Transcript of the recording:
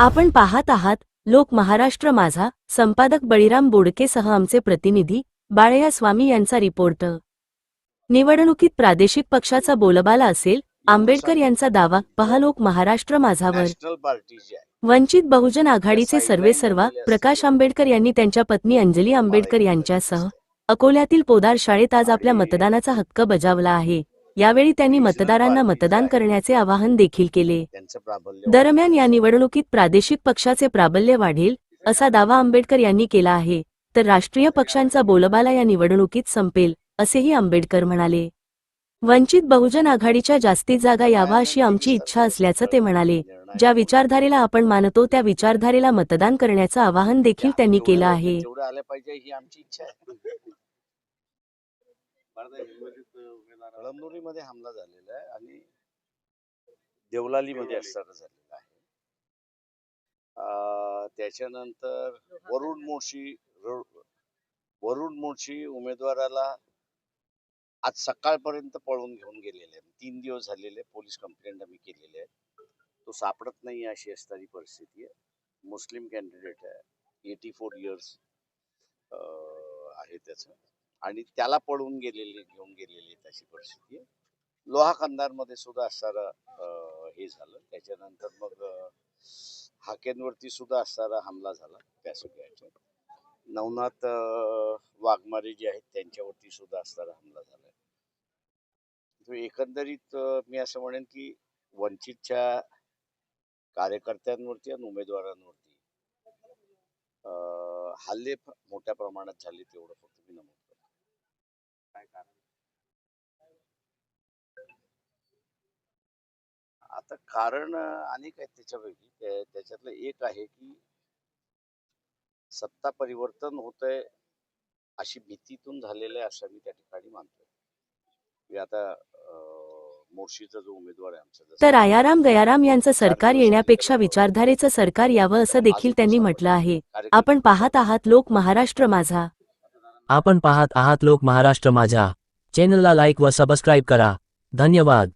आपण पाहत आहात लोक महाराष्ट्र माझा संपादक बळीराम बोडकेसह आमचे प्रतिनिधी बाळया स्वामी यांचा रिपोर्ट. निवडणुकीत प्रादेशिक पक्षाचा बोलबाला असेल आंबेडकर यांचा दावा पहा लोक महाराष्ट्र माझावर. वंचित बहुजन आघाडीचे सर्वेसर्वा प्रकाश आंबेडकर यांनी त्यांच्या पत्नी अंजली आंबेडकर यांच्यासह अकोल्यातील पोदार शाळेत आज आपल्या मतदानाचा हक्क बजावला आहे. यावेळी त्यांनी मतदारांना मतदान करण्याचे आवाहन देखील केले. दरम्यान या निवडणुकीत प्रादेशिक पक्षाचे प्राबल्य वाढेल असा दावा आंबेडकर यांनी केला आहे. तर राष्ट्रीय पक्षांचा बोलबाला या निवडणुकीत संपेल असेही आंबेडकर म्हणाले. वंचित बहुजन आघाडीच्या जास्तीत जागा यावा अशी आमची इच्छा असल्याचं ते म्हणाले. ज्या विचारधारेला आपण मानतो त्या विचारधारेला मतदान करण्याचं आवाहन देखील त्यांनी केलं आहे जेवढे आले पाहिजे ही आमची इच्छा आहे कळमनुरीमध्ये हमला झालेला आहे आणि देवलालीमध्ये असताना झालेला आहे. अं, त्याच्यानंतर वरुण मोर्शी वरुण मोर्शी उमेदवाराला आज सकाळपर्यंत पळून घेऊन गेलेले आहे तीन दिवस झालेले पोलीस कंप्लेंट आम्ही केलेले आहे तो सापडत नाही अशी असणारी परिस्थिती आहे. मुस्लिम कॅन्डिडेट आहे. एटी फोर इयर्स आहे त्याचं. आणि त्याला पळून गेलेले घेऊन गेलेली तशी परिस्थिती लोहा कंधारमध्ये सुद्धा असणारा हे झालं. त्याच्यानंतर मग हाकेंवरती सुद्धा असणारा हमला झाला त्या सगळ्याच्या नवनाथ वाघमारे जे आहेत त्यांच्यावरती सुद्धा असणारा हमला झाला एकंदरीत मी असं म्हणेन की वंचितच्या कार्यकर्त्यांवरती आणि उमेदवारांवरती अं, हल्ले मोठ्या प्रमाणात झाले तेवढं फक्त मी नमूद आता कारण अनेक आहेत त्याच्यापैकी. त्या- त्याच्यातलं एक आहे की सत्ता परिवर्तन होत आहे अशी भीतीतून झालेलं आहे असं मी त्या ठिकाणी मानतोय. की आता मोर्शीचा जो उमेदवार आहे आमचा तर आयाराम गयाराम यांचं सरकार येण्यापेक्षा विचारधारेचं सरकार यावं असं देखील त्यांनी म्हटलं आहे. आपण पाहत आहात लोक महाराष्ट्र माझा. आपण पाहत आहात लोक महाराष्ट्र माझा. चॅनलला लाईक व सबस्क्राईब करा. धन्यवाद.